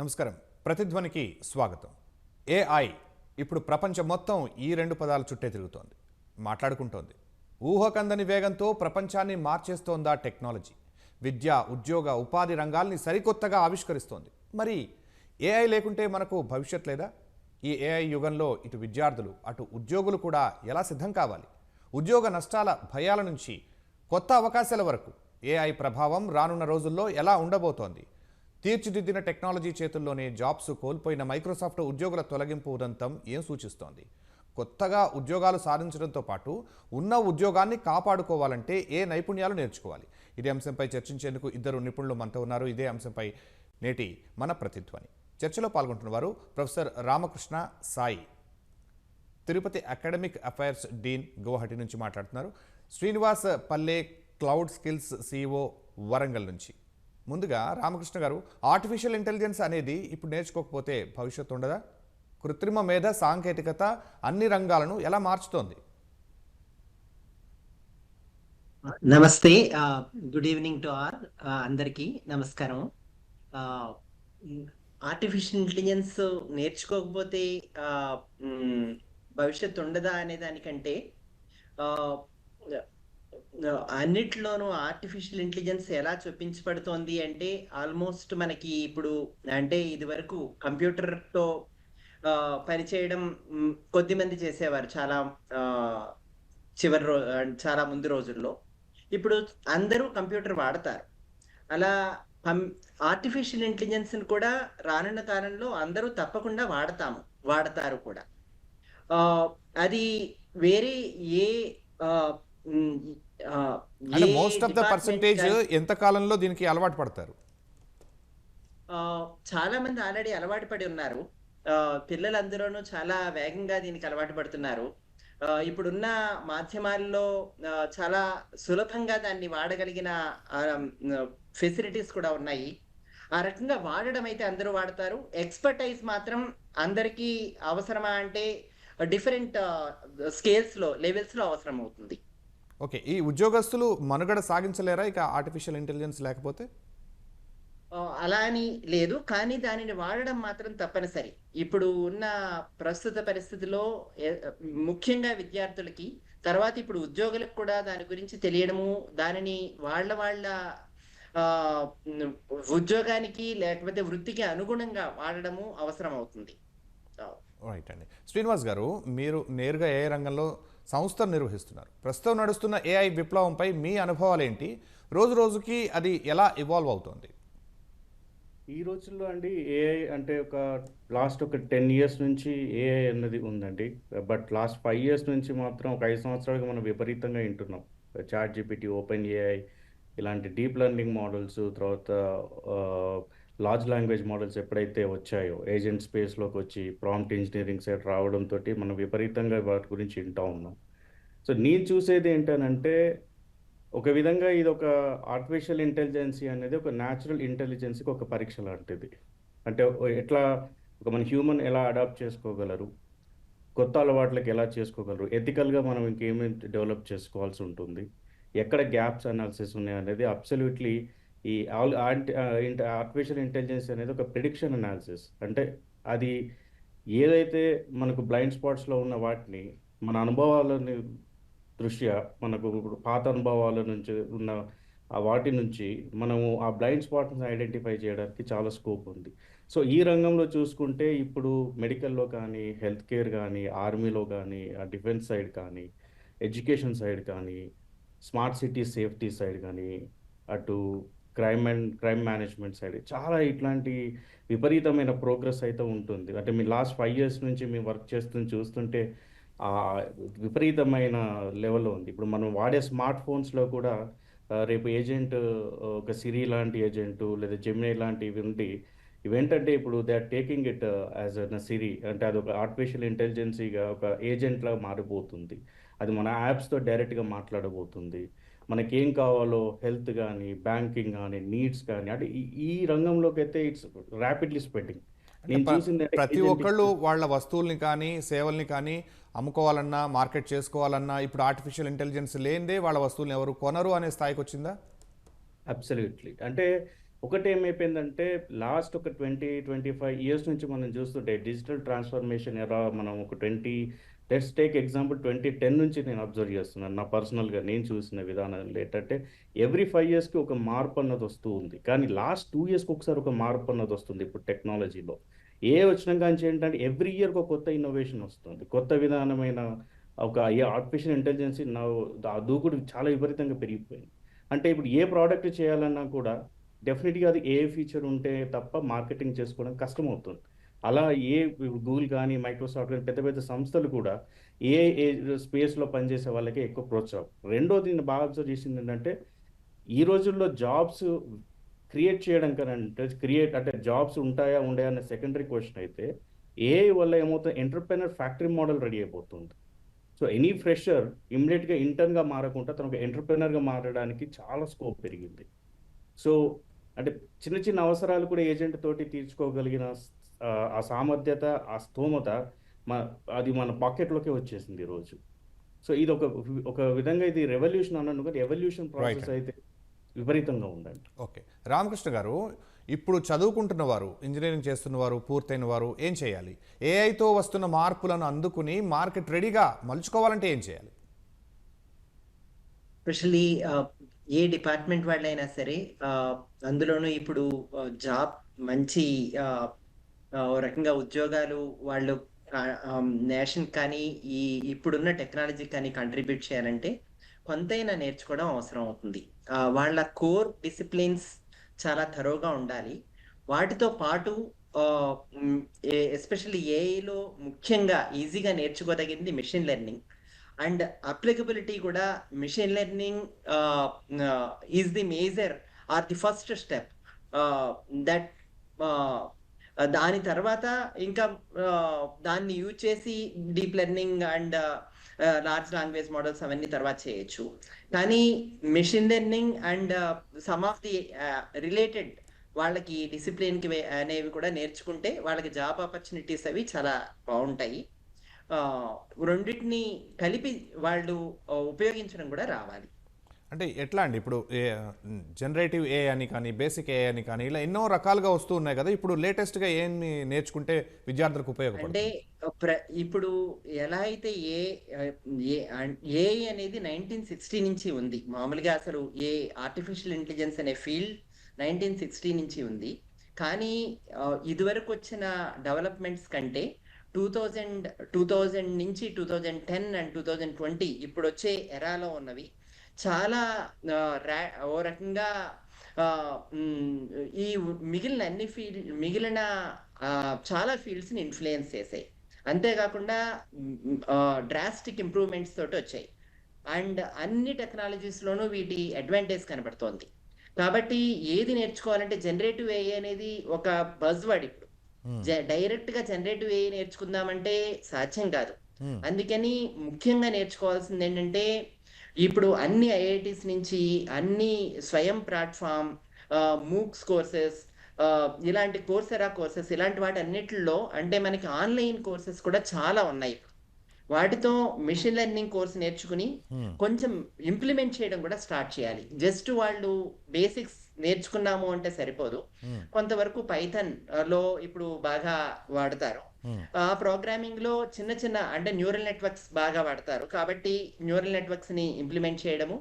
నమస్కారం. ప్రతిధ్వనికి స్వాగతం. ఏఐ ఇప్పుడు ప్రపంచం మొత్తం ఈ రెండు పదాల చుట్టే తిరుగుతోంది. మాట్లాడుకుంటోంది. ఊహకందని వేగంతో ప్రపంచాన్ని మార్చేస్తోందా టెక్నాలజీ? విద్య ఉద్యోగ ఉపాధి రంగాల్ని సరికొత్తగా ఆవిష్కరిస్తోంది. మరి ఏఐ లేకుంటే మనకు భవిష్యత్ లేదా? ఈ ఏఐ యుగంలో ఇటు విద్యార్థులు అటు ఉద్యోగులు కూడా ఎలా సిద్ధం కావాలి? ఉద్యోగ నష్టాల భయాల నుంచి కొత్త అవకాశాల వరకు ఏఐ ప్రభావం రానున్న రోజుల్లో ఎలా ఉండబోతోంది? తీర్చిదిద్దిన టెక్నాలజీ చేతుల్లోనే జాబ్స్ కోల్పోయిన మైక్రోసాఫ్ట్ ఉద్యోగుల తొలగింపు ఉదంతం ఏం సూచిస్తోంది? కొత్తగా ఉద్యోగాలు సాధించడంతో పాటు ఉన్న ఉద్యోగాన్ని కాపాడుకోవాలంటే ఏ నైపుణ్యాలు నేర్చుకోవాలి? ఇదే అంశంపై చర్చించేందుకు ఇద్దరు నిపుణులు మనతో ఉన్నారు. ఇదే అంశంపై నేటి మన ప్రతిధ్వని. చర్చలో పాల్గొంటున్న వారు professor Ramakrishna Sai Tirupati academic affairs dean Gauhati నుంచి మాట్లాడుతున్నారు. శ్రీనివాస్ పల్లె క్లౌడ్ స్కిల్స్ సిఇఓ వరంగల్ నుంచి. ముందుగా రామకృష్ణ గారు ఆర్టిఫిషియల్ ఇంటెలిజెన్స్ అనేది ఇప్పుడు నేర్చుకోకపోతే భవిష్యత్తు ఉండదా? కృత్రిమ మేధ సాంకేతికత అన్ని రంగాలను ఎలా మార్చుతోంది? నమస్తే గుడ్ ఈవినింగ్ టు ఆల్ అందరికీ నమస్కారం. ఆర్టిఫిషియల్ ఇంటెలిజెన్స్ నేర్చుకోకపోతే భవిష్యత్తు ఉండదా? అనే దానికంటే అన్నిట్లోనూ ఆర్టిఫిషియల్ ఇంటెలిజెన్స్ ఎలా చూపించబడుతోంది అంటే ఆల్మోస్ట్ మనకి ఇప్పుడు అంటే ఇది వరకు కంప్యూటర్తో పనిచేయడం కొద్ది మంది చేసేవారు చాలా చివరి రోజు చాలా ముందు రోజుల్లో. ఇప్పుడు అందరూ కంప్యూటర్ వాడతారు. అలా ఆర్టిఫిషియల్ ఇంటెలిజెన్స్ని కూడా రానున్న కాలంలో అందరూ తప్పకుండా వాడతాము వాడతారు కూడా. అది వేరే ఏ అంటే మోస్ట్ ఆఫ్ ద పర్సంటేజ్ ఎంత కాలంలో దీనికి అలవాటు పడతారు? ఆ, చాలా మంది ఆల్రెడీ అలవాటు పడి ఉన్నారు. ఆ, పిల్లలందరూనూ చాలా వేగంగా దీనికి అలవాటు పడుతున్నారు. ఇప్పుడున్న మాధ్యమాల్లో చాలా సులభంగా దాన్ని వాడగలిగిన ఫెసిలిటీస్ కూడా ఉన్నాయి. ఆ రకంగా వాడడం అయితే అందరూ వాడతారు. ఎక్స్పర్టైజ్ మాత్రం అందరికీ అవసరమా అంటే డిఫరెంట్ స్కేల్స్లో లెవెల్స్లో అవసరం అవుతుంది ఓకే ఈ ఉద్యోగస్తులు మనుగడ సాగించలేరా? ఇక ఆర్టిఫిషియల్ ఇంటెలిజెన్స్ లేకపోతే? అలా అని లేదు కానీ దానిని వాడడం మాత్రం తప్పనిసరి. ఇప్పుడు ఉన్న ప్రస్తుత పరిస్థితిలో ముఖ్యంగా విద్యార్థులకి తర్వాత ఇప్పుడు ఉద్యోగులకు కూడా దాని గురించి తెలియడము దానిని వాళ్ళ వాళ్ళ ఉద్యోగానికి లేకపోతే వృత్తికి అనుగుణంగా వాడడము అవసరం అవుతుంది రైట్ అండి. శ్రీనివాస్ గారు మీరు నేరుగా ఏ రంగంలో సంస్థను నిర్వహిస్తున్నారు. ప్రస్తుతం నడుస్తున్న ఏఐ విప్లవంపై మీ అనుభవాలు ఏంటి రోజు రోజుకి అది ఎలా ఇవాల్వ్ అవుతుంది? ఈ రోజుల్లో అండి ఏఐ అంటే ఒక లాస్ట్ ఒక టెన్ ఇయర్స్ నుంచి ఏఐ అన్నది ఉందండి. బట్ లాస్ట్ ఫైవ్ ఇయర్స్ నుంచి మాత్రం ఒక ఐదు సంవత్సరాలుగా మనం విపరీతంగా వింటున్నాం. చాట్ జీపీటీ ఓపెన్ ఏఐ ఇలాంటి డీప్ లెర్నింగ్ మోడల్స్ తర్వాత లార్జ్ లాంగ్వేజ్ మోడల్స్ ఎప్పుడైతే వచ్చాయో ఏజెంట్ స్పేస్లోకి వచ్చి ప్రాంప్ట్ ఇంజనీరింగ్ సైడ్ రావడంతో మనం విపరీతంగా వాటి గురించి వింటూ ఉన్నాం. సో నేను చూసేది ఏంటనంటే ఒక విధంగా ఇది ఒక ఆర్టిఫిషియల్ ఇంటెలిజెన్సీ అనేది ఒక న్యాచురల్ ఇంటెలిజెన్సీకి ఒక పరీక్ష లాంటిది. అంటే ఎట్లా ఒక మన హ్యూమన్ ఎలా అడాప్ట్ చేసుకోగలరు? కొత్త అలవాట్లకు ఎలా చేసుకోగలరు? ఎథికల్గా మనం ఇంకేమేమి డెవలప్ చేసుకోవాల్సి ఉంటుంది? ఎక్కడ గ్యాప్స్ అనాలిసిస్ ఉన్నాయి అనేది అబ్సల్యూట్లీ ఈ ఆల్ ఆర్టిఫిషియల్ ఇంటెలిజెన్స్ అనేది ఒక ప్రిడిక్షన్ అనాలిసిస్ అంటే అది ఏదైతే మనకు బ్లైండ్ స్పాట్స్లో ఉన్న వాటిని మన అనుభవాలని దృష్ట్యా మనకు ఇప్పుడు పాత అనుభవాల నుంచి ఉన్న ఆ వాటి నుంచి మనము ఆ బ్లైండ్ స్పాట్ని ఐడెంటిఫై చేయడానికి చాలా స్కోప్ ఉంది. సో ఈ రంగంలో చూసుకుంటే ఇప్పుడు మెడికల్లో కానీ హెల్త్ కేర్ కానీ ఆర్మీలో కానీ ఆ డిఫెన్స్ సైడ్ కానీ ఎడ్యుకేషన్ సైడ్ కానీ స్మార్ట్ సిటీ సేఫ్టీ సైడ్ కానీ అటు crime and crime management side. చాలా ఇట్లాంటి విపరీతమైన ప్రోగ్రెస్ అయితే ఉంటుంది. అంటే మీ లాస్ట్ ఫైవ్ ఇయర్స్ నుంచి మేము వర్క్ చేస్తుంది చూస్తుంటే ఆ విపరీతమైన లెవెల్లో ఉంది. ఇప్పుడు మనం వాడే స్మార్ట్ ఫోన్స్లో కూడా రేపు ఏజెంట్ ఒక సిరి లాంటి ఏజెంట్ లేదా జెమినీ లాంటివి ఉండి ఇవేంటంటే ఇప్పుడు they are taking it as a Siri. అంటే అది ఒక ఆర్టిఫిషియల్ ఇంటెలిజెన్సీగా ఒక ఏజెంట్లా మారిపోతుంది. అది మన యాప్స్తో డైరెక్ట్గా మాట్లాడబోతుంది. మనకేం కావాలో హెల్త్ కానీ బ్యాంకింగ్ కానీ నీడ్స్ కానీ అంటే ఈ- ఈ రంగంలోకి అయితే ఇట్స్ ర్యాపిడ్లీ స్ప్రెడ్డింగ్. నేను చూసింది ప్రతి ఒక్కళ్ళు వాళ్ళ వస్తువుల్ని కానీ సేవల్ని కానీ అమ్ముకోవాలన్నా మార్కెట్ చేసుకోవాలన్నా ఇప్పుడు ఆర్టిఫిషియల్ ఇంటెలిజెన్స్ లేనిదే వాళ్ళ వస్తువుల్ని ఎవరు కొనరు అనే స్థాయికి వచ్చిందా? అబ్సల్యూట్లీ. అంటే ఒకటి ఏమైపోయిందంటే లాస్ట్ ఒక ట్వంటీ ట్వంటీ ఫైవ్ ఇయర్స్ నుంచి మనం చూస్తుంటే డిజిటల్ ట్రాన్స్ఫర్మేషన్ ఎలా మనం ఒక twenty let's take example twenty ten నుంచి నేను అబ్జర్వ్ చేస్తున్నాను. నా పర్సనల్గా నేను చూసిన విధానం ఏంటంటే ఎవ్రీ ఫైవ్ ఇయర్స్కి ఒక మార్పు అన్నది వస్తూ ఉంది. కానీ లాస్ట్ టూ ఇయర్స్కి ఒకసారి ఒక మార్పు అన్నది వస్తుంది ఇప్పుడు టెక్నాలజీలో. ఏ వచ్చినా కానీ ఏంటంటే ఎవ్రీ ఇయర్ ఒక కొత్త ఇన్నోవేషన్ వస్తుంది. కొత్త విధానమైన ఒక ఆర్టిఫిషియల్ ఇంటెలిజెన్స్ నా ఆ దూకుడు చాలా విపరీతంగా పెరిగిపోయింది. అంటే ఇప్పుడు ఏ ప్రోడక్ట్ చేయాలన్నా కూడా డెఫినెట్గా అది ఏ ఫీచర్ ఉంటే తప్ప మార్కెటింగ్ చేసుకోవడం కష్టం అవుతుంది అలా ఏ గూగుల్ కానీ మైక్రోసాఫ్ట్ కానీ పెద్ద పెద్ద సంస్థలు కూడా ఏ ఏ స్పేస్లో పనిచేసే వాళ్ళకి ఎక్కువ ప్రోత్సాహం. రెండోది నేను బాగా అబ్జర్వ్ చేసింది ఏంటంటే ఈ రోజుల్లో జాబ్స్ క్రియేట్ చేయడం కనంటే క్రియేట్ అంటే జాబ్స్ ఉంటాయా ఉండయా అనే సెకండరీ క్వశ్చన్ అయితే ఏ వల్ల ఏమవుతుంది? ఎంటర్ప్రైనర్ ఫ్యాక్టరీ మోడల్ రెడీ అయిపోతుంది. సో ఎనీ ఫ్రెషర్ ఇమ్మీడియట్గా ఇంటర్న్గా మారకుండా తనకు ఎంటర్ప్రైనర్గా మారడానికి చాలా స్కోప్ పెరిగింది. సో అంటే చిన్న చిన్న అవసరాలు కూడా ఏజెంట్ తోటి తీర్చుకోగలిగిన ఆ, సామర్థ్యత ఆ స్తోమత మా అది మన పాకెట్లోకే వచ్చేసింది ఈరోజు సో ఇది ఒక ఒక విధంగా ఇది రెవల్యూషన్ అన్నాను కానీ ఎవల్యూషన్ ప్రాసెస్. అయితే విపరీతంగా ఉందండి. ఓకే. రామకృష్ణ గారు ఇప్పుడు చదువుకుంటున్న వారు ఇంజనీరింగ్ చేస్తున్న వారు పూర్తయిన వారు ఏం చేయాలి? ఏఐతో వస్తున్న మార్పులను అందుకుని మార్కెట్ రెడీగా మలుచుకోవాలంటే ఏం చేయాలి? ఎస్పెషల్లీ ఏ డిపార్ట్మెంట్ వాళ్ళైనా సరే అందులోనూ ఇప్పుడు జాబ్ మంచి ఓ రకంగా ఉద్యోగాలు వాళ్ళు నేషన్ కానీ ఈ ఇప్పుడున్న టెక్నాలజీ కానీ కంట్రిబ్యూట్ చేయాలంటే కొంతైనా నేర్చుకోవడం అవసరం అవుతుంది. వాళ్ళ కోర్ డిసిప్లిన్స్ చాలా థరోగా ఉండాలి. వాటితో పాటు ఎస్పెషల్లీ ఏఐలో ముఖ్యంగా ఈజీగా నేర్చుకోదగింది మిషన్ లెర్నింగ్. అండ్ అప్లికబిలిటీ కూడా machine learning is the major or the first step that దాని తర్వాత ఇంకా దాన్ని యూజ్ చేసి deep learning and large language models అవన్నీ తర్వాత చేయొచ్చు. కానీ machine learning and some of the related వాళ్ళకి డిసిప్లిన్కి అనేవి కూడా నేర్చుకుంటే వాళ్ళకి జాబ్ ఆపర్చునిటీస్ అవి చాలా బాగుంటాయి. రెండింటిని కలిపి వాళ్ళు ఉపయోగించడం కూడా రావాలి. అంటే ఎట్లా అండి? ఇప్పుడు జనరేటివ్ ఏ అని కానీ బేసిక్ ఏ అని కానీ ఇలా ఎన్నో రకాలుగా వస్తూ ఉన్నాయి కదా. ఇప్పుడు లేటెస్ట్గా ఏమి నేర్చుకుంటే విద్యార్థులకు అంటే ఉపయోగపడుతుంది ప్ర ఇప్పుడు ఎలా అయితే ఏ ఏ అనేది నైన్టీన్ సిక్స్టీ నుంచి ఉంది. మామూలుగా అసలు ఏ ఆర్టిఫిషియల్ ఇంటెలిజెన్స్ అనే ఫీల్డ్ నైన్టీన్ సిక్స్టీ నుంచి ఉంది. కానీ ఇదివరకు వచ్చిన డెవలప్మెంట్స్ కంటే టూ థౌజండ్ టూ థౌజండ్ నుంచి two thousand ten and two thousand twenty ఇప్పుడు వచ్చే ఎరాలో ఉన్నవి చాలా ఓ రకంగా ఈ మిగిలిన అన్ని ఫీల్డ్ మిగిలిన చాలా ఫీల్డ్స్ని ఇన్ఫ్లుయెన్స్ చేసాయి. అంతేకాకుండా డ్రాస్టిక్ ఇంప్రూవ్మెంట్స్ తోటి వచ్చాయి. అండ్ అన్ని టెక్నాలజీస్లోనూ వీటి అడ్వాంటేజ్ కనబడుతోంది. కాబట్టి ఏది నేర్చుకోవాలంటే జనరేటివ్ ఏఐ అనేది ఒక బజ్ వర్డ్ ఇప్పుడు. డైరెక్ట్గా జనరేటివ్ ఏఐ నేర్చుకుందామంటే సాధ్యం కాదు. అందుకని ముఖ్యంగా నేర్చుకోవాల్సింది ఏంటంటే ఇప్పుడు అన్ని ఐఐటీస్ నుంచి అన్ని స్వయం ప్లాట్ఫామ్ మూక్స్ కోర్సెస్ ఇలాంటి కోర్సెరా కోర్సెస్ ఇలాంటి వాటి అన్నిటిలో అంటే మనకి ఆన్లైన్ కోర్సెస్ కూడా చాలా ఉన్నాయి వాటితో మిషన్ లెర్నింగ్ కోర్స్ నేర్చుకుని. కొంచెం ఇంప్లిమెంట్ చేయడం కూడా స్టార్ట్ చేయాలి జస్ట్ వాళ్ళు బేసిక్స్ నేర్చుకున్నాము అంటే సరిపోదు. కొంతవరకు పైథన్లో ఇప్పుడు బాగా వాడతారు. ఆ ప్రోగ్రామింగ్లో చిన్న చిన్న అంటే న్యూరల్ నెట్వర్క్స్ బాగా వాడతారు కాబట్టి న్యూరల్ నెట్వర్క్స్ని ఇంప్లిమెంట్ చేయడము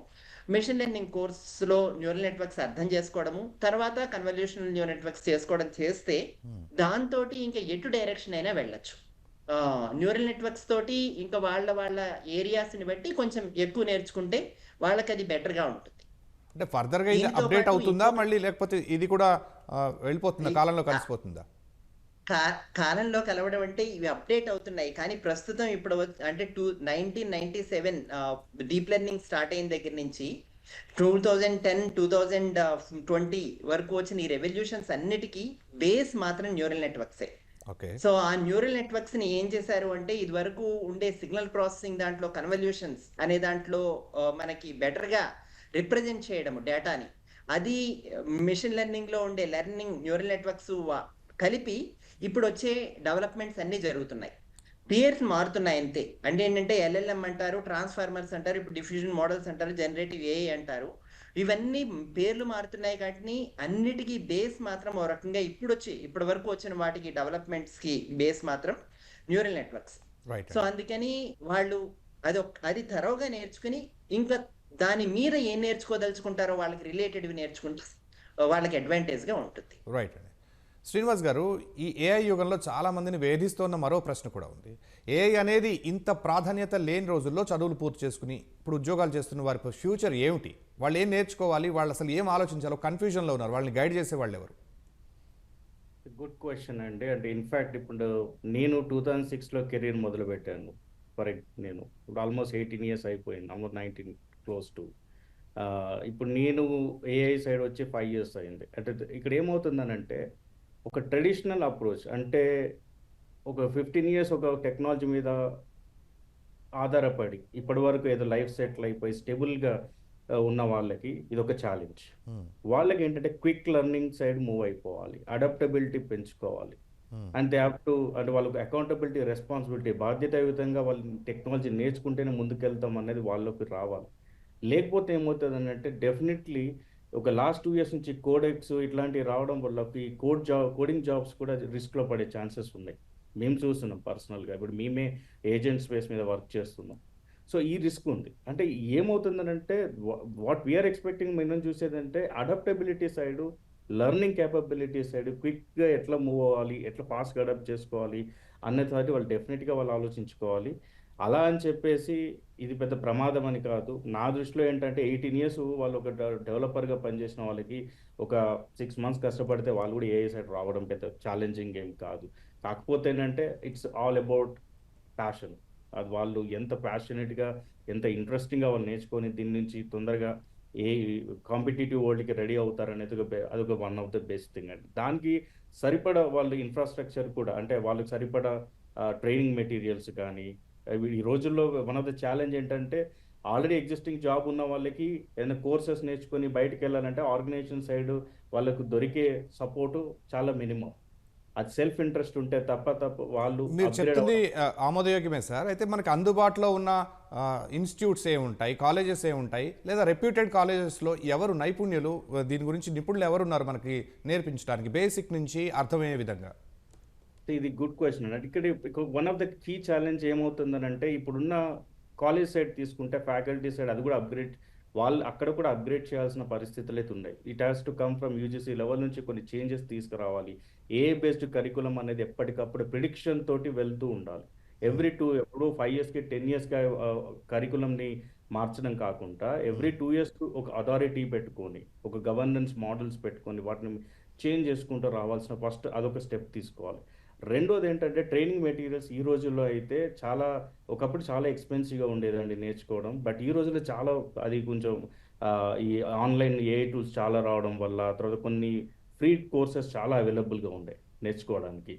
మిషన్ లెర్నింగ్ కోర్సులో న్యూరల్ నెట్వర్క్స్ అర్థం చేసుకోవడము తర్వాత కన్వల్యూషనల్ న్యూరల్ నెట్వర్క్స్ చేసుకోవడం చేస్తే. దాంతో ఇంకా ఎటు డైరెక్షన్ అయినా వెళ్ళొచ్చు న్యూరల్ నెట్వర్క్స్ తోటి ఇంకా వాళ్ళ వాళ్ళ ఏరియాస్ని బట్టి కొంచెం ఎక్కువ నేర్చుకుంటే వాళ్ళకి అది బెటర్గా ఉంటుంది అంటే ఫర్దర్గా ఇది అప్డేట్ అవుతుందా మళ్ళీ లేకపోతే ఇది కూడా వెళ్ళిపోతుందా? కాలంలో కలిసిపోతుందా? కాలంలో కలవడం అంటే ఇవి అప్డేట్ అవుతున్నాయి. కానీ ప్రస్తుతం ఇప్పుడు అంటే two nineteen ninety seven deep learning start అయిన దగ్గర నుంచి two thousand ten two thousand twenty వరకు వచ్చిన ఈ రెవల్యూషన్స్ అన్నిటికీ బేస్ మాత్రం న్యూరల్ నెట్వర్క్సే ఓకే. సో ఆ న్యూరల్ నెట్వర్క్స్ని ఏం చేశారు అంటే ఇది వరకు ఉండే సిగ్నల్ ప్రాసెసింగ్ దాంట్లో కన్వల్యూషన్స్ అనే దాంట్లో మనకి బెటర్గా రిప్రజెంట్ చేయడం డేటాని అది మిషన్ లెర్నింగ్లో ఉండే లెర్నింగ్ న్యూరల్ నెట్వర్క్స్ కలిపి ఇప్పుడు వచ్చే డెవలప్మెంట్స్ అన్ని జరుగుతున్నాయి. పియర్స్ మారుతున్నాయి అంతే. అంటే ఏంటంటే ఎల్ఎల్ఎం అంటారు ట్రాన్స్ఫార్మర్స్ అంటారు ఇప్పుడు డిఫ్యూజన్ మోడల్స్ అంటారు జనరేటివ్ ఏఐ అంటారు. ఇవన్నీ పేర్లు మారుతున్నాయి కాబట్టి అన్నిటికీ బేస్ మాత్రం ఓ రకంగా ఇప్పుడు వచ్చి ఇప్పటి వరకు వచ్చిన వాటికి డెవలప్మెంట్స్కి బేస్ మాత్రం న్యూరల్ నెట్వర్క్స్ సో అందుకని వాళ్ళు అది అది తరోగా నేర్చుకుని ఇంకా దాని మీద ఏం నేర్చుకోదలుచుకుంటారో వాళ్ళకి రిలేటెడ్ నేర్చుకుంటే వాళ్ళకి అడ్వాంటేజ్గా ఉంటుంది. రైట్ అండి. శ్రీనివాస్ గారు ఈ ఏఐ యుగంలో చాలా మందిని వేధిస్తోన్న మరో ప్రశ్న కూడా ఉంది. ఏఐ అనేది ఇంత ప్రాధాన్యత లేని రోజుల్లో చదువులు పూర్తి చేసుకుని ఇప్పుడు ఉద్యోగాలు చేస్తున్న వారి ఫ్యూచర్ ఏమిటి? వాళ్ళు ఏం నేర్చుకోవాలి? వాళ్ళు అసలు ఏం ఆలోచించాలో కన్ఫ్యూజన్లో ఉన్నారు. వాళ్ళని గైడ్ చేసే వాళ్ళు ఎవరు? గుడ్ క్వశ్చన్ అండి. అంటే ఇన్ఫ్యాక్ట్ ఇప్పుడు నేను టూ థౌజండ్ సిక్స్లో కెరీర్ మొదలు పెట్టాను ఫర్ నేను ఇప్పుడు ఆల్మోస్ట్ ఎయిటీన్ ఇయర్స్ అయిపోయింది. ఆల్మోస్ట్ నైన్టీన్ క్లోజ్ టు ఇప్పుడు నేను ఏఐ సైడ్ వచ్చి ఫైవ్ ఇయర్స్ అయింది. అంటే ఇక్కడ ఏమవుతుందనంటే ఒక ట్రెడిషనల్ అప్రోచ్ అంటే ఒక ఫిఫ్టీన్ ఇయర్స్ ఒక టెక్నాలజీ మీద ఆధారపడి ఇప్పటి వరకు ఏదో లైఫ్ సెటిల్ అయిపోయి స్టేబుల్గా ఉన్న వాళ్ళకి ఇది ఒక ఛాలెంజ్ వాళ్ళకి ఏంటంటే క్విక్ లెర్నింగ్ సైడ్ మూవ్ అయిపోవాలి. అడాప్టబిలిటీ పెంచుకోవాలి. అండ్ దే హ్యావ్ టు అంటే వాళ్ళకి అకౌంటబిలిటీ రెస్పాన్సిబిలిటీ బాధ్యతాయుతంగా వాళ్ళు టెక్నాలజీ నేర్చుకుంటేనే ముందుకెళ్తాం అనేది వాళ్ళకి రావాలి. లేకపోతే ఏమవుతుంది అంటే డెఫినెట్లీ ఒక లాస్ట్ టూ ఇయర్స్ నుంచి కోడెక్స్ ఇట్లాంటివి రావడం వల్ల ఈ కోడ్ జాబ్ కోడింగ్ జాబ్స్ కూడా రిస్క్లో పడే ఛాన్సెస్ ఉన్నాయి. మేము చూస్తున్నాం పర్సనల్గా. ఇప్పుడు మేమే ఏజెంట్ స్పేస్ మీద వర్క్ చేస్తున్నాం. సో ఈ రిస్క్ ఉంది. అంటే ఏమవుతుందనంటే వాట్ వీఆర్ ఎక్స్పెక్టింగ్ మనం చూసేదంటే adaptability side learning capability side క్విక్గా ఎట్లా మూవ్ అవ్వాలి ఎట్లా ఫాస్ట్గా అడాప్ట్ చేసుకోవాలి అన్నది వాళ్ళు డెఫినెట్గా వాళ్ళు ఆలోచించుకోవాలి. అలా అని చెప్పేసి ఇది పెద్ద ప్రమాదం అని కాదు. నా దృష్టిలో ఏంటంటే ఎయిటీన్ ఇయర్స్ వాళ్ళు ఒక డెవలపర్గా పనిచేసిన వాళ్ళకి ఒక సిక్స్ మంత్స్ కష్టపడితే వాళ్ళు కూడా ఏఏ సైడ్ రావడం పెద్ద ఛాలెంజింగ్ ఏం కాదు. కాకపోతే ఏంటంటే ఇట్స్ ఆల్ అబౌట్ ప్యాషన్. అది వాళ్ళు ఎంత ప్యాషనెట్గా ఎంత ఇంట్రెస్టింగ్గా వాళ్ళు నేర్చుకొని దీని నుంచి తొందరగా ఏ కాంపిటేటివ్ వరల్డ్కి రెడీ అవుతారనేది ఒక అదొక one of the best thing అండి. దానికి సరిపడా వాళ్ళు ఇన్ఫ్రాస్ట్రక్చర్ కూడా అంటే వాళ్ళకి సరిపడా ట్రైనింగ్ మెటీరియల్స్ కానీ ఈ రోజుల్లో వన్ ఆఫ్ ద ఛాలెంజ్ ఏంటంటే ఆల్రెడీ ఎగ్జిస్టింగ్ జాబ్ ఉన్న వాళ్ళకి ఏదైనా కోర్సెస్ నేర్చుకొని బయటకు వెళ్ళాలంటే ఆర్గనైజేషన్ సైడ్ వాళ్ళకు దొరికే సపోర్టు చాలా మినిమం. అది సెల్ఫ్ ఇంట్రెస్ట్ ఉంటే తప్ప తప్ప వాళ్ళు మీరు చెప్తుంది ఆమోదయోగ్యమే సార్. అయితే మనకి అందుబాటులో ఉన్న ఇన్స్టిట్యూట్స్ ఏ ఉంటాయి కాలేజెస్ ఏ ఉంటాయి లేదా రెప్యూటెడ్ కాలేజెస్లో ఎవరు నైపుణ్యులు దీని గురించి నిపుణులు ఎవరు ఉన్నారు మనకి నేర్పించడానికి? బేసిక్ నుంచి అర్థమయ్యే విధంగా. ఇది గుడ్ క్వశ్చన్ అండి. ఇక్కడ one of the key challenge ఏమవుతుందనంటే ఇప్పుడున్న కాలేజ్ సైడ్ తీసుకుంటే ఫ్యాకల్టీ సైడ్ అది కూడా అప్గ్రేడ్ వాళ్ళు అక్కడ కూడా అప్గ్రేడ్ చేయాల్సిన పరిస్థితులు అయితే ఉన్నాయి. It has to come from UGC level నుంచి కొన్ని చేంజెస్ తీసుకురావాలి. ఏ బేస్డ్ కరికులం అనేది ఎప్పటికప్పుడు ప్రిడిక్షన్ తోటి వెళ్తూ ఉండాలి. ఎవ్రీ టూ ఎప్పుడు ఫైవ్ ఇయర్స్కి టెన్ ఇయర్స్కి కరికులంని మార్చడం కాకుండా ఎవ్రీ టూ ఇయర్స్ ఒక అథారిటీ పెట్టుకొని ఒక గవర్నెన్స్ మోడల్స్ పెట్టుకొని వాటిని చేంజ్ చేసుకుంటూ రావాల్సిన ఫస్ట్ అదొక స్టెప్ తీసుకోవాలి. రెండోది ఏంటంటే ట్రైనింగ్ మెటీరియల్స్ ఈ రోజుల్లో అయితే చాలా ఒకప్పుడు చాలా ఎక్స్పెన్సివ్గా ఉండేదండి నేర్చుకోవడం. బట్ ఈ రోజుల్లో చాలా అది కొంచెం ఈ ఆన్లైన్ ఏ టూల్స్ చాలా రావడం వల్ల తర్వాత కొన్ని ఫ్రీ కోర్సెస్ చాలా అవైలబుల్గా ఉండే నేర్చుకోవడానికి.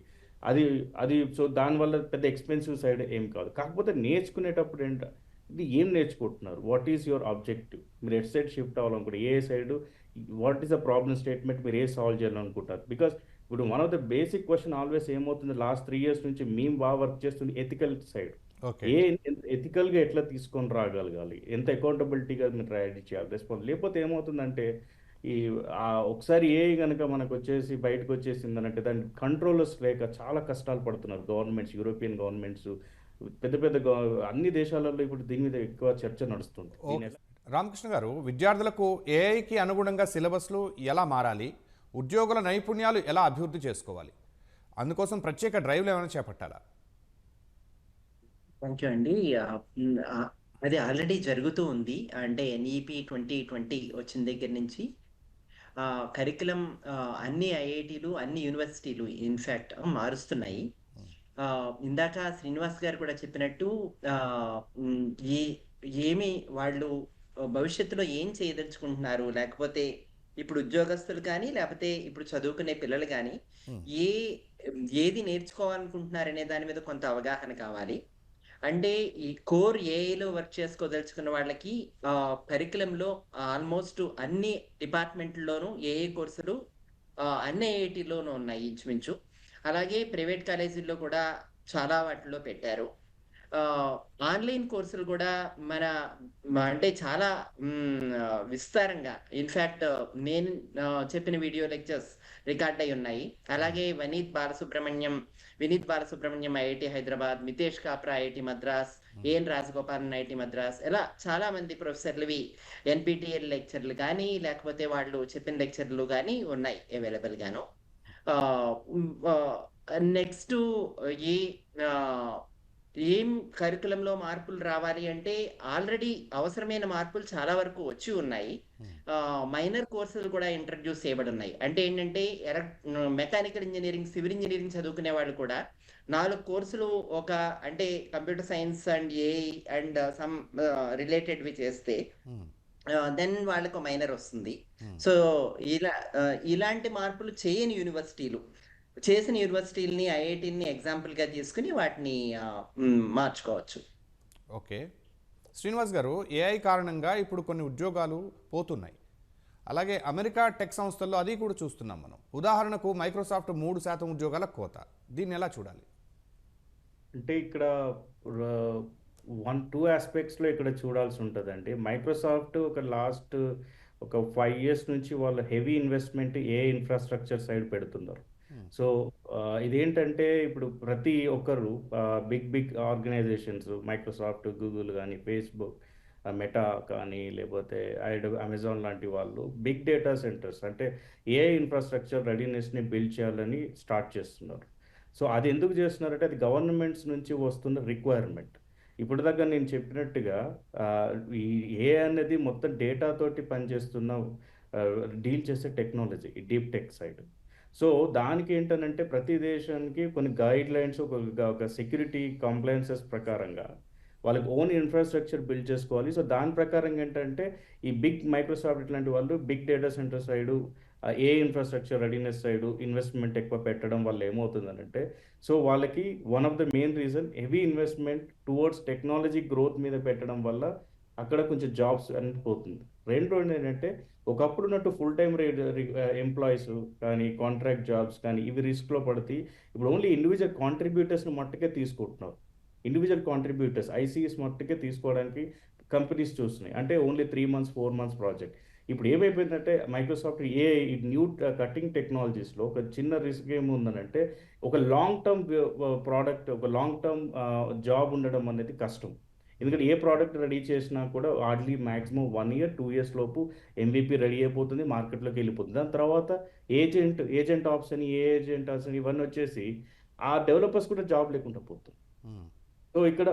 అది అది సో దానివల్ల పెద్ద ఎక్స్పెన్సివ్ సైడ్ ఏం కాదు. కాకపోతే నేర్చుకునేటప్పుడు ఏంట ఇది ఏం నేర్చుకుంటున్నారు? What is your objective? మీరు ఎట్ సైడ్ షిఫ్ట్ అవ్వాలనుకుంటే ఏ side what is the problem statement మీరు ఏ సాల్వ్ చేయాలనుకుంటారు బికాస్ ఇప్పుడు one of the basic question always ఏమవుతుంది? లాస్ట్ త్రీ ఇయర్స్ నుంచి మేము బాగా వర్క్ చేస్తుంది ఎథికల్ సైడ్ ఏ ఎథికల్గా ఎట్లా తీసుకొని రాగలగాలి? ఎంత అకౌంటబిలిటీగా మీరు రెడీ చేయాలి? రెస్పాన్స్ లేకపోతే ఏమవుతుందంటే ఈ ఆ ఒకసారి ఏ కనుక మనకు వచ్చేసి బయటకు వచ్చేసిందనంటే దాని కంట్రోలర్స్ లేక చాలా కష్టాలు పడుతున్నారు గవర్నమెంట్స్ యూరోపియన్ గవర్నమెంట్స్ పెద్ద పెద్ద అన్ని దేశాలలో ఇప్పుడు దీని మీద ఎక్కువ చర్చ నడుస్తుంది. రామకృష్ణ గారు విద్యార్థులకు ఏఐకి అనుగుణంగా సిలబస్లు ఎలా మారాలి? ఉద్యోగుల నైపుణ్యాలు ఎలా అభివృద్ధి చేసుకోవాలి? అందుకోసం ప్రత్యేక డ్రైవ్లు ఏమైనా చేపట్టాలా? థ్యాంక్ యూ అండి అది ఆల్రెడీ జరుగుతూ ఉంది. అంటే ఎన్ఈపి ట్వంటీ ట్వంటీ వచ్చిన దగ్గర నుంచి కరికులం అన్ని ఐఐటీలు అన్ని యూనివర్సిటీలు ఇన్ఫ్యాక్ట్ మారుస్తున్నాయి. ఇందాక శ్రీనివాస్ గారు కూడా చెప్పినట్టు ఏ ఏమి వాళ్ళు భవిష్యత్తులో ఏం చేయదలుచుకుంటున్నారు? లేకపోతే ఇప్పుడు ఉద్యోగస్తులు కానీ లేకపోతే ఇప్పుడు చదువుకునే పిల్లలు కానీ. ఏ ఏది నేర్చుకోవాలనుకుంటున్నారనే దాని మీద కొంత అవగాహన కావాలి. అంటే ఈ కోర్ ఏఐలో వర్క్ చేసుకోదలుచుకున్న వాళ్ళకి ఆ కరికులంలో ఆల్మోస్ట్ అన్ని డిపార్ట్మెంట్లోనూ ఏఐ కోర్సులు అన్ని ఐఐటిలోనూ ఉన్నాయి ఇంచుమించు. అలాగే ప్రైవేట్ కాలేజీల్లో కూడా చాలా వాటిలో పెట్టారు. ఆన్లైన్ కోర్సులు కూడా మన అంటే చాలా విస్తారంగా. ఇన్ఫాక్ట్ నేను చెప్పిన వీడియో లెక్చర్స్ రికార్డ్ అయి ఉన్నాయి. అలాగే Vineet Balasubramaniam Vineet Balasubramaniam IIT Hyderabad Mitesh Khapra IIT Madras A N Rajagopalan IIT Madras ఇలా చాలా మంది ప్రొఫెసర్లవి ఎన్పిటిఎల్ లెక్చర్లు కానీ లేకపోతే వాళ్ళు చెప్పిన లెక్చర్లు కానీ ఉన్నాయి అవైలబుల్ గాను. నెక్స్ట్ ఈ ఏం కరికులంలో మార్పులు రావాలి అంటే ఆల్రెడీ అవసరమైన మార్పులు చాలా వరకు వచ్చి ఉన్నాయి. మైనర్ కోర్సులు కూడా ఇంట్రడ్యూస్ చేయబడి ఉన్నాయి అంటే ఏంటంటే మెకానికల్ ఇంజనీరింగ్ సివిల్ ఇంజనీరింగ్ చదువుకునే వాళ్ళు కూడా నాలుగు కోర్సులు ఒక అంటే computer science and a and some రిలేటెడ్వి చేస్తే దెన్ వాళ్ళకు మైనర్ వస్తుంది. సో ఇలా ఇలాంటి మార్పులు చేయని యూనివర్సిటీలు చేసిన యూనివర్సిటీలని ఐఐటీని ఎగ్జాంపుల్గా తీసుకుని వాటిని మార్చుకోవచ్చు. ఓకే. శ్రీనివాస్ గారు ఏఐ కారణంగా ఇప్పుడు కొన్ని ఉద్యోగాలు పోతున్నాయి. అలాగే అమెరికా టెక్ సంస్థల్లో అది కూడా చూస్తున్నాం మనం. ఉదాహరణకు మైక్రోసాఫ్ట్ మూడు శాతం ఉద్యోగాల కోత. దీన్ని ఎలా చూడాలి? అంటే ఇక్కడ వన్ టూ ఆస్పెక్ట్స్లో ఇక్కడ చూడాల్సి ఉంటుందండి. మైక్రోసాఫ్ట్ ఒక లాస్ట్ ఒక ఫైవ్ ఇయర్స్ నుంచి వాళ్ళు heavy investment a infrastructure side పెడుతున్నారు. Hmm. సో uh, ఇదేంటంటే ఇప్పుడు ప్రతి ఒక్కరు big big organizations Microsoft Google కానీ ఫేస్బుక్ మెటా కానీ లేకపోతే అమెజాన్ లాంటి వాళ్ళు బిగ్ డేటా సెంటర్స్ అంటే ఏ ఇన్ఫ్రాస్ట్రక్చర్ రెడీనెస్ని బిల్డ్ చేయాలని స్టార్ట్ చేస్తున్నారు. సో అది ఎందుకు చేస్తున్నారంటే అది గవర్నమెంట్స్ నుంచి వస్తున్న రిక్వైర్మెంట్. ఇప్పుడు దాకా నేను చెప్పినట్టుగా ఈ ఏ అనేది మొత్తం డేటా తోటి పనిచేస్తున్న డీల్ చేసే technology deep tech side. So దానికి ఏంటనంటే ప్రతి దేశానికి కొన్ని గైడ్ లైన్స్ ఒక ఒక సెక్యూరిటీ కంప్లైన్సెస్ ప్రకారంగా వాళ్ళకి ఓన్ ఇన్ఫ్రాస్ట్రక్చర్ బిల్డ్ చేసుకోవాలి. సో దాని ప్రకారం ఏంటంటే ఈ బిగ్ మైక్రోసాఫ్ట్ ఇట్లాంటి వాళ్ళు big data center side a infrastructure readiness side investment ఎక్కువ పెట్టడం వల్ల ఏమవుతుందంటే సో వాళ్ళకి one of the main reason heavy investment towards technology growth మీద పెట్టడం వల్ల అక్కడ కొంచెం జాబ్స్ అనేది పోతుంది. రెండోది ఏంటంటే ఒకప్పుడు ఉన్నట్టు ఫుల్ టైం ఎంప్లాయీస్ కానీ కాంట్రాక్ట్ జాబ్స్ కానీ ఇవి రిస్క్లో పడితే ఇప్పుడు ఓన్లీ ఇండివిజువల్ కాంట్రిబ్యూటర్స్ని మట్టుకే తీసుకుంటున్నారు. ఇండివిజువల్ కాంట్రిబ్యూటర్స్ ఐసీఎస్ మట్టుకే తీసుకోవడానికి కంపెనీస్ చూస్తున్నాయి. అంటే only three months four months project ఇప్పుడు ఏమైపోయిందంటే మైక్రోసాఫ్ట్ ఏ న్యూ కటింగ్ టెక్నాలజీస్లో ఒక చిన్న రిస్క్ ఏముందనంటే ఒక లాంగ్ టర్మ్ ప్రోడక్ట్ ఒక లాంగ్ టర్మ్ జాబ్ ఉండడం అనేది కష్టం. ఎందుకంటే ఏ ప్రోడక్ట్ రెడీ చేసినా కూడా hardly maximum one year two years లోపు ఎంబీపీ రెడీ అయిపోతుంది మార్కెట్లోకి వెళ్ళిపోతుంది. దాని తర్వాత ఏజెంట్ ఏజెంట్ ఆప్స్ అని ఏ ఏజెంట్ ఆప్స్ అని ఇవన్నీ వచ్చేసి ఆ డెవలపర్స్ కూడా జాబ్ లేకుండా పోతుంది. సో ఇక్కడ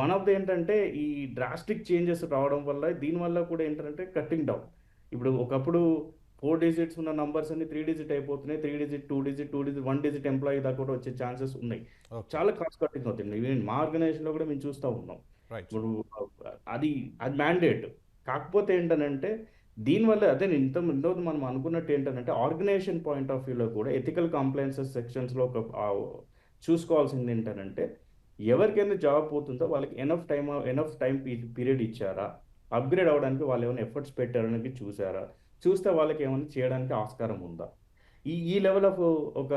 వన్ ఆఫ్ ద ఏంటంటే ఈ డ్రాస్టిక్ చేంజెస్ రావడం వల్ల దీనివల్ల కూడా ఏంటంటే కట్టింగ్ డౌన్ ఇప్పుడు ఒకప్పుడు ఫోర్ డిజిట్స్ ఉన్న నంబర్స్ అన్ని త్రీ డిజిట్ అయిపోతున్నాయి. Three digit two digit two digit one digit employee దాకా కూడా వచ్చే ఛాన్సెస్ ఉన్నాయి. చాలా కాస్ట్ కట్టింగ్ అవుతుంది. ఈవెన్ మా ఆర్గనైజేషన్లో కూడా మేము చూస్తూ ఉన్నాం. ఇప్పుడు అది అది మ్యాండేట్ కాకపోతే ఏంటనంటే దీనివల్ల అదే ఇంత ముందు మనం అనుకున్నట్టు ఏంటంటే ఆర్గనైజేషన్ పాయింట్ ఆఫ్ వ్యూలో కూడా ఎథికల్ కంప్లైన్సెస్ సెక్షన్స్లో ఒక చూసుకోవాల్సింది ఏంటనంటే ఎవరికైనా జాబ్ పోతుందో వాళ్ళకి enough time enough time period ఇచ్చారా? అప్గ్రేడ్ అవ్వడానికి వాళ్ళు ఏమైనా ఎఫర్ట్స్ పెట్టారని చూసారా? చూస్తే వాళ్ళకి ఏమైనా చేయడానికి ఆస్కారం ఉందా? ఈ ఈ లెవెల్ ఆఫ్ ఒక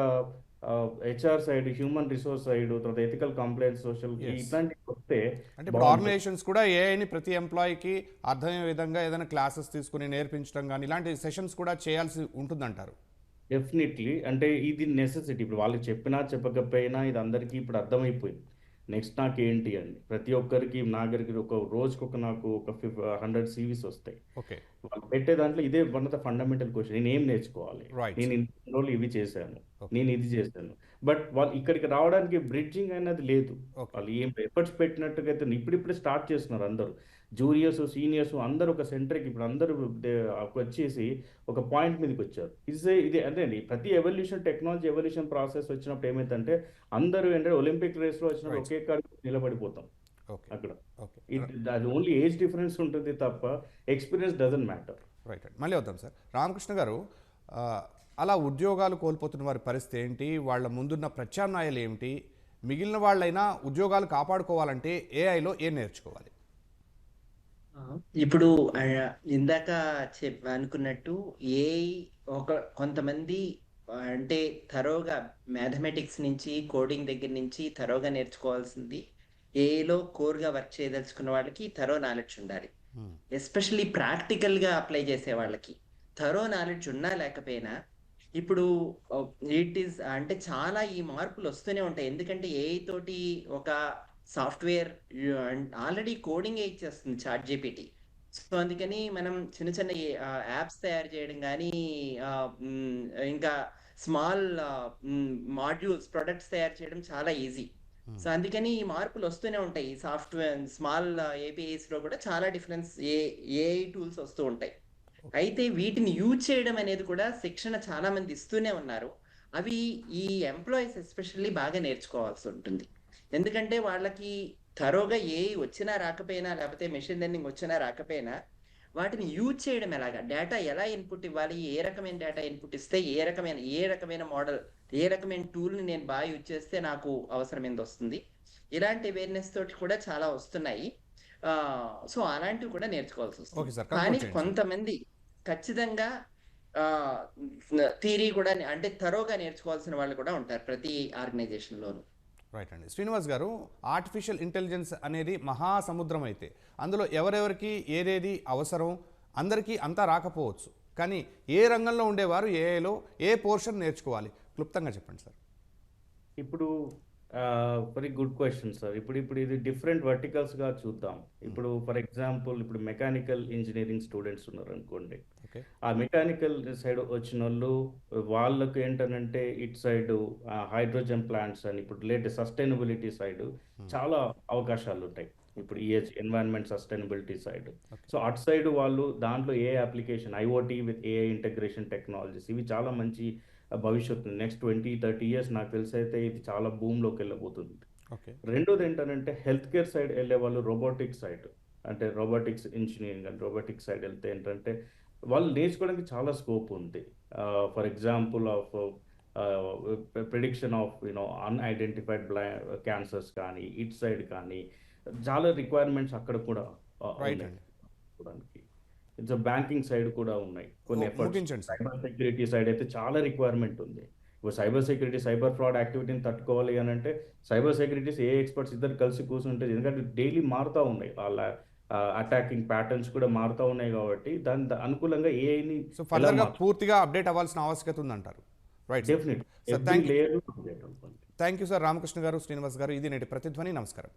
HR side human resource side తర్వాత ఎథికల్ కంప్లైంట్ సోషల్. ఇట్లాంటివి వస్తే అంటే. ఆర్గనైజేషన్స్ కూడా ఏఐని ప్రతి ఎంప్లాయీకి అర్థమయ్యే విధంగా ఏదైనా క్లాసెస్ తీసుకుని నేర్పించడం కానీ ఇలాంటి సెషన్స్ కూడా చేయాల్సి ఉంటుందంటారు డెఫినెట్లీ అంటే ఇది నెసెసిటీ ఇప్పుడు వాళ్ళకి చెప్పినా చెప్పకపోయినా ఇది అందరికీ ఇప్పుడు అర్థమైపోయింది నెక్స్ట్ నాకు ఏంటి అని ప్రతి ఒక్కరికి నా దగ్గరికి ఒక రోజుకి ఒక నాకు ఒక ఫిఫ్ హండ్రెడ్ సివీస్ వస్తాయి. ఓకే. వాళ్ళు పెట్టే దాంట్లో ఇదే one of the fundamental question. నేను ఏం నేర్చుకోవాలి. నేను ఇన్ని రోజులు ఇవి చేశాను. నేను ఇది చేశాను. బట్ వాళ్ళు ఇక్కడికి రావడానికి బ్రిడ్జింగ్ అనేది లేదు. వాళ్ళు ఏం ఎఫర్ట్స్ పెట్టినట్టుగా అయితే ఇప్పుడిప్పుడే స్టార్ట్ చేస్తున్నారు అందరూ. జూనియర్స్ సీనియర్స్ అందరూ ఒక సెంటర్కి ఇప్పుడు అందరూ వచ్చేసి ఒక పాయింట్ మీదకి వచ్చారు. ఇది ఇది అదే అండి ప్రతి ఎవల్యూషన్ టెక్నాలజీ ఎవల్యూషన్ ప్రాసెస్ వచ్చినప్పుడు ఏమైందంటే అందరూ ఏంటంటే ఒలింపిక్ రేస్లో వచ్చినప్పుడు. ఒకే కాడికి నిలబడిపోతాం ఓకే అక్కడ. అది ఓన్లీ ఏజ్ డిఫరెన్స్ ఉంటుంది తప్ప experience doesn't matter right right మళ్ళీ వద్దాం సార్. రామకృష్ణ గారు అలా ఉద్యోగాలు కోల్పోతున్న వారి పరిస్థితి ఏంటి? వాళ్ళ ముందున్న ప్రత్యామ్నాయాలు ఏమిటి? మిగిలిన వాళ్ళైనా ఉద్యోగాలు కాపాడుకోవాలంటే ఏఐలో ఏం నేర్చుకోవాలి? ఇప్పుడు ఆ, ఇందాక చెప్ అనుకున్నట్టు ఏ ఒక కొంతమంది ఆ, అంటే థరోగా మ్యాథమెటిక్స్ నుంచి కోడింగ్ దగ్గర నుంచి థరోగా నేర్చుకోవాల్సింది ఏఐలో కోర్గా వర్క్ చేయదలుచుకున్న వాళ్ళకి థరో నాలెడ్జ్ ఉండాలి. ఎస్పెషల్లీ ప్రాక్టికల్గా అప్లై చేసే వాళ్ళకి థరో నాలెడ్జ్ ఉన్నా లేకపోయినా ఇప్పుడు ఇట్ ఈస్ అంటే చాలా ఈ మార్పులు వస్తూనే ఉంటాయి. ఎందుకంటే ఏఐ తోటి ఒక సాఫ్ట్వేర్ ఆల్రెడీ కోడింగ్ ఇచ్చేస్తుంది చాట్ జీపీటీ సో అందుకని మనం చిన్న చిన్న యాప్స్ తయారు చేయడం కానీ ఇంకా స్మాల్ మాడ్యూల్స్ ప్రొడక్ట్స్ తయారు చేయడం చాలా ఈజీ. సో అందుకని ఈ మార్పులు వస్తూనే ఉంటాయి. సాఫ్ట్వేర్ స్మాల్ ఏపీఐస్లో కూడా చాలా డిఫరెన్స్ ఏ ఏఐ టూల్స్ వస్తూ ఉంటాయి. అయితే వీటిని యూజ్ చేయడం అనేది కూడా శిక్షణ చాలా మంది ఇస్తూనే ఉన్నారు. అవి ఈ ఎంప్లాయీస్ ఎస్పెషల్లీ బాగా నేర్చుకోవాల్సి ఉంటుంది. ఎందుకంటే వాళ్ళకి థరోగా ఏ వచ్చినా రాకపోయినా లేకపోతే మెషిన్ లెర్నింగ్ వచ్చినా రాకపోయినా వాటిని యూజ్ చేయడం ఎలాగా? డేటా ఎలా ఇన్పుట్ ఇవ్వాలి? ఏ రకమైన డేటా ఇన్పుట్ ఇస్తే ఏ రకమైన ఏ రకమైన మోడల్ ఏ రకమైన టూల్ని నేను బాగా యూజ్ చేస్తే నాకు అవసరమైంది వస్తుంది? ఇలాంటి అవేర్నెస్ తోటి కూడా చాలా వస్తున్నాయి. సో అలాంటివి కూడా నేర్చుకోవాల్సి వస్తుంది. కానీ. కొంతమంది ఖచ్చితంగా థీరీ కూడా అంటే తరోగా నేర్చుకోవాల్సిన వాళ్ళు కూడా ఉంటారు ప్రతి ఆర్గనైజేషన్ లోను రైట్ అండి. శ్రీనివాస్ గారు ఆర్టిఫిషియల్ ఇంటెలిజెన్స్ అనేది మహాసముద్రం అయితే అందులో ఎవరెవరికి ఏదేది అవసరం అందరికీ అంతా రాకపోవచ్చు. కానీ ఏ రంగంలో ఉండేవారు ఏఐలో ఏ పోర్షన్ నేర్చుకోవాలి? క్లుప్తంగా చెప్పండి సార్. ఇప్పుడు వెరీ గుడ్ క్వశ్చన్ సార్ ఇప్పుడు ఇప్పుడు ఇది డిఫరెంట్ వర్టికల్స్గా చూద్దాం. ఇప్పుడు ఫర్ ఎగ్జాంపుల్ ఇప్పుడు మెకానికల్ ఇంజనీరింగ్ స్టూడెంట్స్ ఉన్నారు అనుకోండి ఓకే. ఆ మెకానికల్ సైడ్ వచ్చిన వాళ్ళు వాళ్ళకు ఏంటనంటే ఇటు సైడ్ హైడ్రోజన్ ప్లాంట్స్ అని ఇప్పుడు లేటెస్ట్ సస్టైనబిలిటీ సైడ్ చాలా అవకాశాలు ఉంటాయి ఇప్పుడు ఈ ఎన్వైరన్మెంట్ సస్టైనబిలిటీ సైడ్. సో అటు సైడ్ వాళ్ళు దాంట్లో a application IoT with AI integration technologies ఇవి చాలా మంచి భవిష్యత్తు నెక్స్ట్ ట్వంటీ థర్టీ ఇయర్స్ నాకు తెలిసి అయితే ఇది చాలా భూమిలోకి వెళ్ళబోతుంది. రెండోది ఏంటంటే హెల్త్ కేర్ సైడ్ వెళ్ళే వాళ్ళు రోబోటిక్స్ సైడ్. అంటే robotics engineering and robotics side వెళ్తే ఏంటంటే వాళ్ళు నేర్చుకోవడానికి చాలా స్కోప్ ఉంది. For example of prediction of you know unidentified blah cancers కానీ ఇట్ సైడ్ కానీ చాలా రిక్వైర్మెంట్స్ అక్కడ కూడా. చూడడానికి. ఇట్స్ బ్యాంకింగ్ సైడ్ కూడా ఉన్నాయి. కొన్ని ఎఫర్ట్స్. సైబర్ సెక్యూరిటీ సైడ్ అయితే చాలా రిక్వైర్మెంట్ ఉంది. ఇప్పుడు సైబర్ సెక్యూరిటీ సైబర్ ఫ్రాడ్ యాక్టివిటీని తట్టుకోవాలి అని అంటే సైబర్ సెక్యూరిటీస్ ఏ ఎక్స్పర్ట్స్ ఇద్దరు కలిసి కూర్చుంటే ఎందుకంటే డైలీ మారుతూ ఉన్నాయి. వాళ్ళ అటాకింగ్ ప్యాటర్న్స్ కూడా మారుతూ ఉన్నాయి కాబట్టి దాని అనుకూలంగా ఏఐని సో ఫర్దర్గా పూర్తిగా అప్డేట్ అవ్వాల్సిన ఆవశ్యకత ఉందంటారు. Right definite thank you sir Ramakrishna garu Srinivas garu ఇది నేటి ప్రతిధ్వని. నమస్కారం.